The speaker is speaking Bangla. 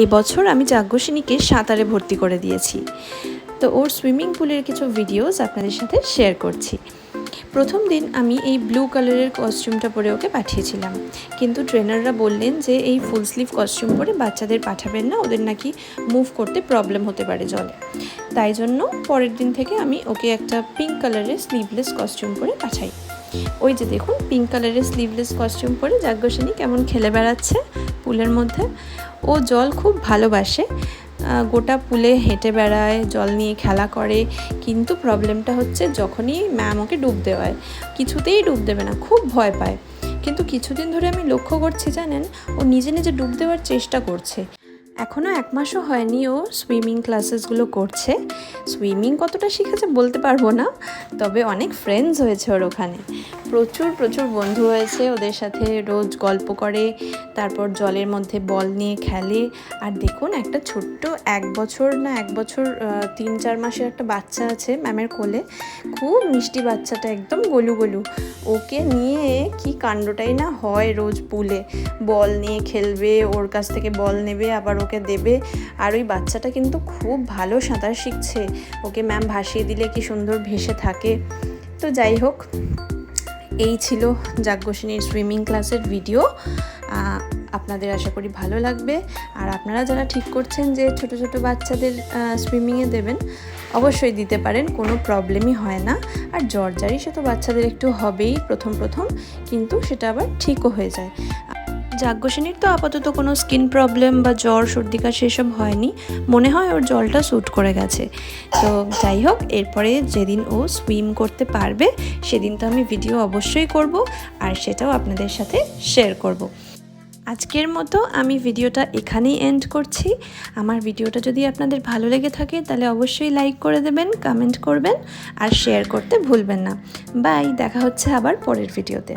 এই বছর আমি যাজ্ঞসিনীকে সাঁতারে ভর্তি করে দিয়েছি। তো ওর সুইমিং পুলের কিছু ভিডিওস আপনাদের সাথে শেয়ার করছি। প্রথম দিন আমি এই ব্লু কালারের কস্টিউমটা পরে ওকে পাঠিয়েছিলাম। কিন্তু ট্রেনাররা বললেন যে এই ফুল স্লিভ কস্টিউম পরে বাচ্চাদের পাঠাবেন না, ওদের নাকি মুভ করতে প্রবলেম হতে পারে জলে। তাই জন্য পরের দিন থেকে আমি ওকে একটা পিঙ্ক কালারের স্লিভলেস কস্টিউম পরে পাঠাই। ওই যে দেখুন, পিঙ্ক কালারের স্লিভলেস কস্টিউম পরে যাজ্ঞসিনী কেমন খেলে বেড়াচ্ছে। পুলের মধ্যে। ও জল খুব ভালোবাসে। গোটা পুলে হেঁটে বেড়ায়, জল নিয়ে খেলা করে। কিন্তু প্রবলেমটা হচ্ছে যখনই ম্যাম ওকে ডুব দেওয়ায় কিছুতেই ডুব দেবে না, খুব ভয় পায়। কিন্তু কিছুদিন ধরে আমি লক্ষ্য করছি, জানেন? ও নিজে নিজে ডুব দেওয়ার চেষ্টা করছে। এখনও এক মাসও হয়নি ও সুইমিং ক্লাসেসগুলো করছে। সুইমিং কতটা শিখেছে বলতে পারব না, তবে অনেক ফ্রেন্ডস হয়েছে ওর ওখানে। প্রচুর প্রচুর বন্ধু হয়েছে। ওদের সাথে রোজ গল্প করে, তারপর জলের মধ্যে বল নিয়ে খেলে। আর দেখুন, একটা ছোট্ট এক বছর না, এক বছর তিন, চার মাসের একটা বাচ্চা আছে ম্যামের কোলে। খুব মিষ্টি বাচ্চাটা, একদম গলু গলু। ওকে নিয়ে কি কাণ্ডটাই না হয় রোজ পুলে। বল নিয়ে খেলবে, ওর কাছ থেকে বল নেবে, আবার ওকে দেবে। আর ওই বাচ্চাটা কিন্তু খুব ভালো সাঁতার শিখছে। ওকে ম্যাম ভাসিয়ে দিলে কি সুন্দর ভেসে থাকে। তো যাই হোক এই ছিল যাজ্ঞসেনীর সুইমিং ক্লাসের ভিডিও আপনাদের আশা করি ভালো লাগবে। আর আপনারা যারা ঠিক করছেন যে ছোট ছোট বাচ্চাদের সুইমিংয়ে দেবেন, অবশ্যই দিতে পারেন, কোনো প্রবলেমই হয় না। আর জ্বর জারি সে তো বাচ্চাদের একটু হবেই প্রথম প্রথম, কিন্তু সেটা আবার ঠিকও হয়ে যায়। যাজ্ঞসিনীর তো আপাতত কোনো স্কিন প্রবলেম বা জ্বর, সর্দি, কাশি সেসব হয়নি। মনে হয় ওর জলটা স্যুট করে গেছে। তো যাই হোক, এরপরে যেদিন ও সুইম করতে পারবে, সেদিন তো আমি ভিডিও অবশ্যই করব আর সেটাও আপনাদের সাথে শেয়ার করব। আজকের মতো আমি ভিডিওটা এখানেই এন্ড করছি। আমার ভিডিওটা যদি আপনাদের ভালো লেগে থাকে, তাহলে অবশ্যই লাইক করে দেবেন কমেন্ট করবেন আর শেয়ার করতে ভুলবেন না। বাই দেখা হচ্ছে আবার পরের ভিডিওতে